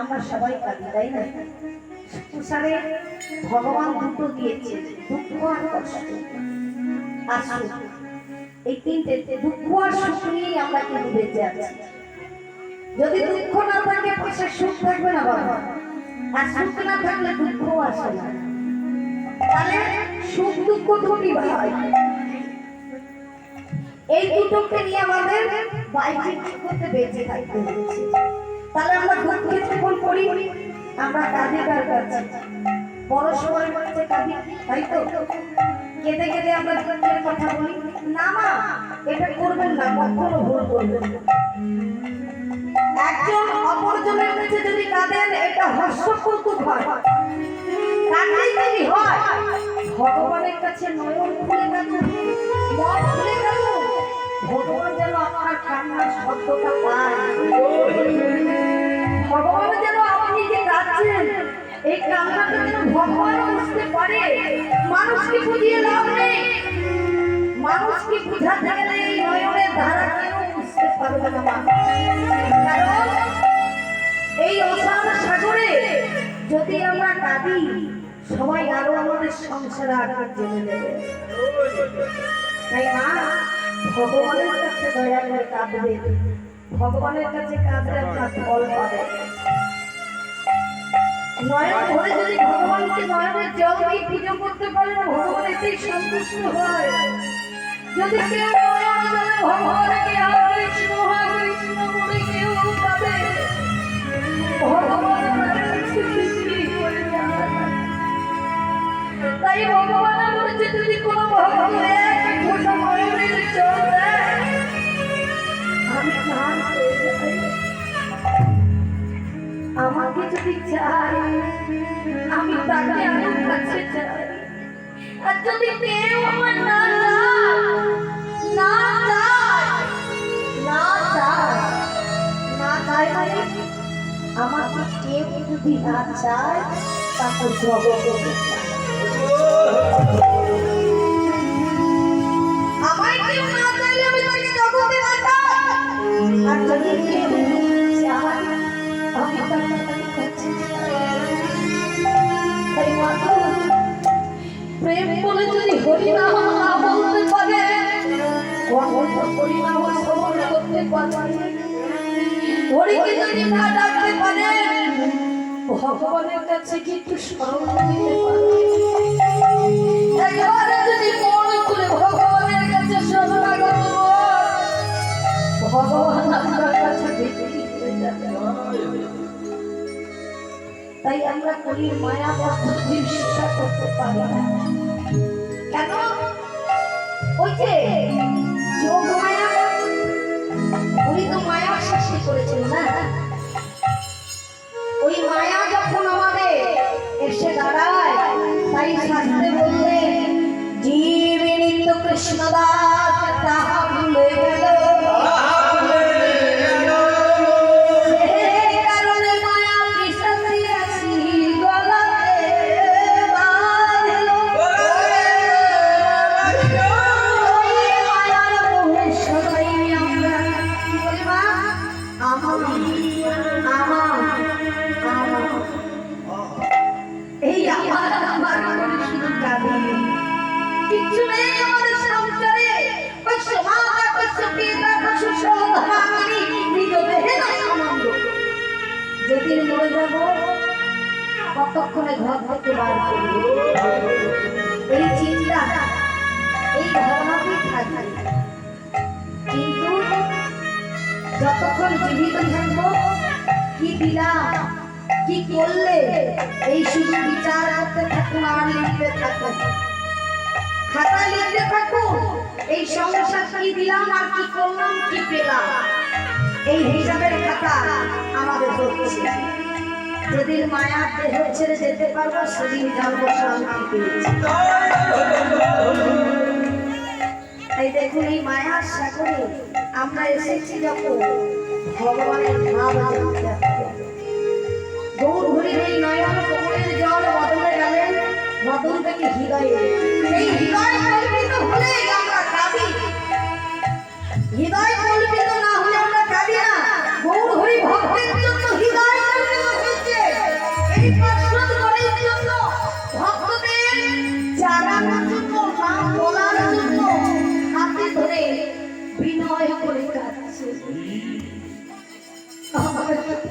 আমরা সবাই কাঁদি তাই না? তুষারে ভগবান দুটো দিয়েছে, দুঃখ আর কষ্ট। আর সুখ এই তিনটে, দুঃখ আর সুখ নিয়েই আমরা কিন্তু বেঁচে আছি? যদি দুঃখ না থাকে পাশে সুখ থাকবে না বাবা। আর সুখ না থাকলে দুঃখ আসে না। তাহলে সুখ, দুঃখ দুটি হয়। এই দুটোকে নিয়ে আমাদের বাইরে করতে বেঁচে থাকতে হচ্ছে তাহলে আমরা দুঃখে যখন করি? আমরা কাঁদে কার কাছে পরস্পরের মধ্যে কাঁদি তাই তো? কেঁদে কেঁদে আমরা দুঃখের কথা বলি। না মা, এটা করবেন না, কখনো ভুল করবেন একজন অপরজনের কাছে যদি কাঁদেন, এটা হাস্যকৌতুক হয় হয়? ভগবানের কাছে নয়ন খুলে কাঁদুন মন খুলে কাঁদুন ভগবান যেন আপনার কান্নার শব্দটা পায়। ভগবান যেন আপনি যে কাঁদছেন এই কান্নাটা যেন ভগবান বুঝতে পারে। মানুষকে বুঝিয়ে লাভ নেই। মানুষকে বুঝাতে গেলে এই নয়নের ধারা কেউ বুঝতে পারবে না কারণ এই অসার সাগরে যদি আমরা কাঁদি, সবাই আরও আমাদের সংসারে আঘাত জেনে নেবে। তাই মা, ভগবানের কাছে দয়া করে কাঁদবে ভগবানের কাছে কাঁদলে আপনার ফল পাবে। নয়ন ভরে যদি ভগবানকে নয়নের জল দিয়ে পুজো করতে পারেন ভগবান এতেই সন্তুষ্ট হয়। যদি কেউ ভগবানকে ভগবান। তাই ভগবান বলেছে যদি কোনো ভক্ত এক দেয় আমি স্নান হয়ে যাই আমাকে যদি চাই আমি তাকে আমার কাছে চাই আর যদি কেউ আমার না চায়, না চায়, না চায়, না চায় মানে আমাকে কেউ যদি না চায় তাকে জগতে চায়। না ডাকতে ভগবানের কাছে কি একটু স্মরণ দিতে একবারে যদি মন খুলে ভগবানের কাছে শরণাগত হও, ভগবান আপনার কাছে তাই আমরা কলির মায়া পদ্ধতির শিক্ষা করতে পারি না। কেন? ওই যে যোগ মায়া উনি তো মায়া সৃষ্টি করেছেন না? এসে দাঁড়ায় তাই শাস্ত্রে বললেন জীব নিত্য কৃষ্ণদাস যেদিন মরে যাব কতক্ষণে ঘর থেকে বার এই চিন্তা, এই ধারণাতেই থাকবে কিন্তু যতক্ষণ জীবিত থাকব, কি দিলাম, কি করলে এই শুধু বিচার করতে থাকুন, আর লিখতে থাকুন। খাতায় লিখতে থাকুন, এই সংসার কি দিলাম, আর কি করলাম, কি পেলাম? এই হিসাবের খাতা আমাদের হচ্ছে যেদিন মায়ার দেহ ছেড়ে যেতে পারব, সেদিন জানব শান্তি পেয়েছি তাই দেখুন এই মায়ার সাগরে আমরা এসেছি যখন ভগবানের ভাব জানতে। গৌর হরির এই নয়ন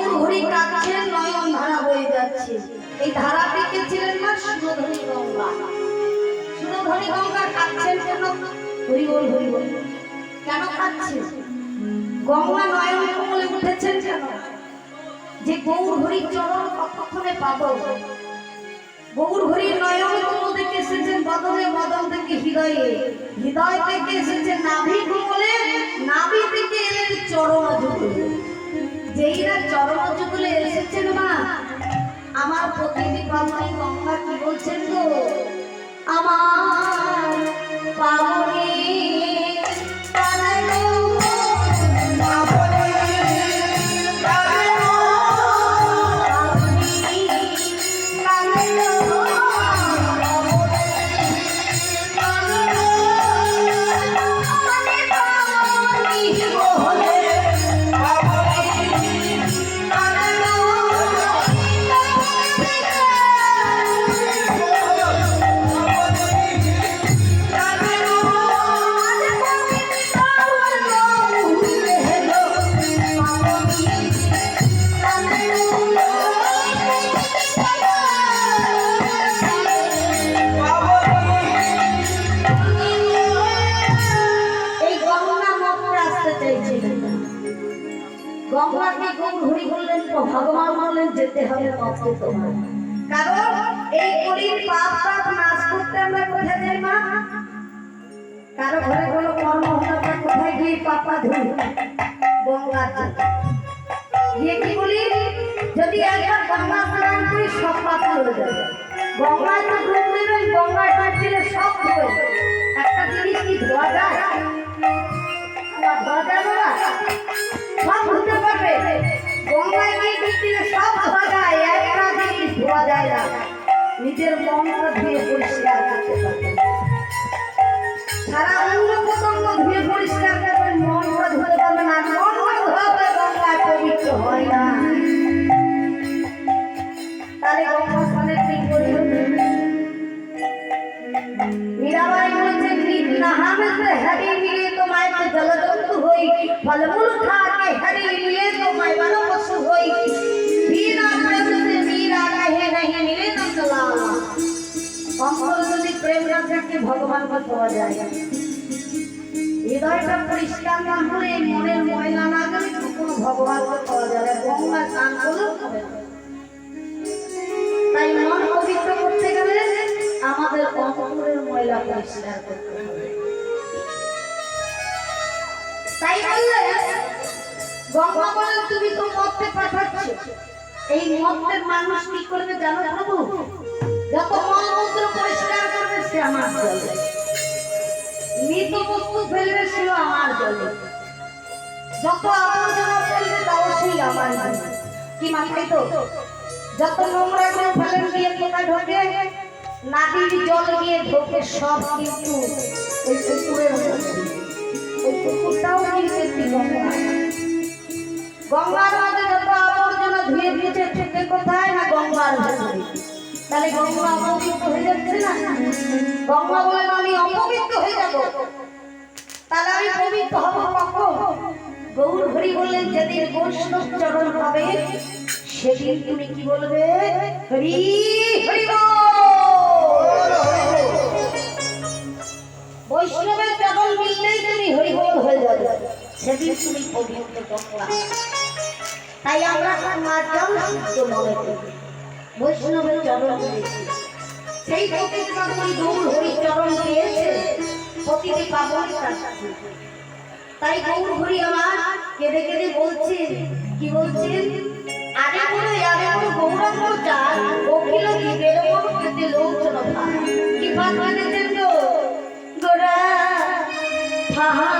তাই গৌর হরি নয়ন ধারা হয়ে যাচ্ছে। এই ধারাটি কে ছিলেন না? সুরধনী গঙ্গা। সুরধনী গঙ্গা কাঁদছেন কেন? হরি বল হরি বল। কেন কাঁদছেন? গঙ্গা নয়ন কমলে উঠেছেন কেন? যে গৌর হরির চরণ কতক্ষণে পাবো? গৌর হরির নয়ন কমল থেকে এসেছেন, বদলে বদল থেকে হৃদয়ে। হৃদয় থেকে এসেছেন নাভি কমলে, নাভি থেকে এলেন চরণ যুগলে যেইরা চরণ যুগলে যেতে হবে মন্ত্রে তোমার কারণ এই কলির পাপ পাপ নাশ করতে আমরা কোথায় যাই, মা? কারও ঘরে কোনো কর্ম হলো কোথায় গিয়ে পাপা ধুই গঙ্গার। গিয়ে কি বলি? যদি একবার গঙ্গা স্নান করি, সব পাপ চলে যাবে। গঙ্গায় তো ডুব দেবেন গঙ্গায় ডুব দিলে সব একটা জিনিস কি ধোয়া যায়? ধোয়া যাবে ধোয়া ধোয়া যায় না নিজের মনটা ধুয়ে পরিষ্কার করতে সারা অঙ্গ প্রত্যঙ্গ ধুয়ে পরিষ্কার করবেন মনটা ধুতে পারবে না মনটা ধোয়াতে গঙ্গায় পবিত্র হয় না তাহলে গঙ্গা স্নানের কি করবেন মীরাবাই নিজ নাহাবে সে হরি মিলে তোমায় তো জলজন্তু হই ফলমূল খাকে হরি পরিষ্কার এই মন পরিষ্কার মধ্যের মানুষ কি করবে জানো প্রভু? যত মলমূত্র পরিষ্কার করবে সে আমার জলে। মৃত বস্তু ফেলবে সেও আমার জলে। যত আবর্জনা ফেলবে তাও সেই আমার জলে। কি মাথায় তো? যত নোংরা করে ফেলেন গিয়ে কোথায় ঢোকে? নাদির জল গিয়ে ঢোকে সব কিন্তু ওই পুকুরের ওই পুকুরটাও কিন্তু একটি গঙ্গা। গঙ্গার মধ্যে যত আবর্জনা ধুয়ে দিয়েছে থেকে কোথায় না গঙ্গার ভেতরে তাহলে গঙ্গা অপবিত্র হয়ে যাচ্ছে না? গঙ্গা বলেন আমি অপবিত্র হয়ে যাব। তাহলে আমি পবিত্র হব কখন? গৌর হরি বললেন, যেদিন বৈষ্ণব চরণ পাবে, সেদিন তুমি কি বলবে? হরি হরি বৈষ্ণবের চরণ মিললেই তুমি হরি বল হয়ে যাবে। সেদিন তুমি পবিত্র তাই আমরা সমাজও শুদ্ধ মনে করি। বৈষ্ণবের চরণ সেই গৌর হরি চরণ পেয়েছে প্রতিটি পাবন তাই গৌর আমার কেঁদে কেঁদে বলছেন কি বলছেন আরে বলে আরে বলে কি গোরা ফাহাদ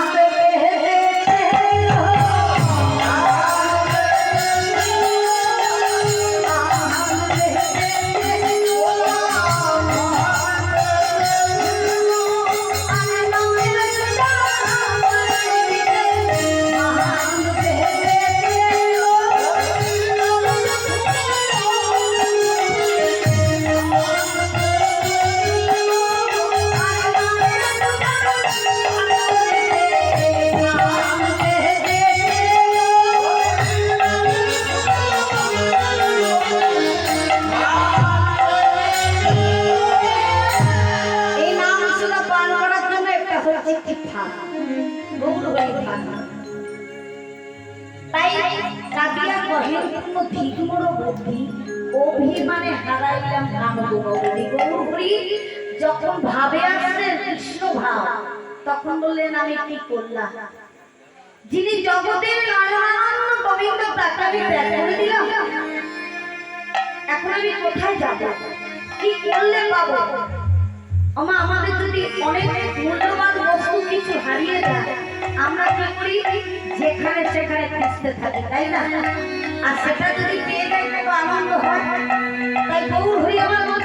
হরি যখন ভাবে আসছে কৃষ্ণ ভাব, তখন বললেন, আমি কি করলাম? যিনি জগতের নারায়ণ গোবিন্দ ত্যাগ করে দিলাম, এখন আমি কোথায় যাব? কি করলে পাবো? আমা আমাদের যদি অনেক মূল্যবান বস্তু কিছু হারিয়ে যায়, আমরা কি করি? যেখানে সেখানে খুঁজতে থাকি, তাই না? আর সেটা যদি পেয়ে যাই তো আনন্দ হয়। তাই গৌর হরি আমার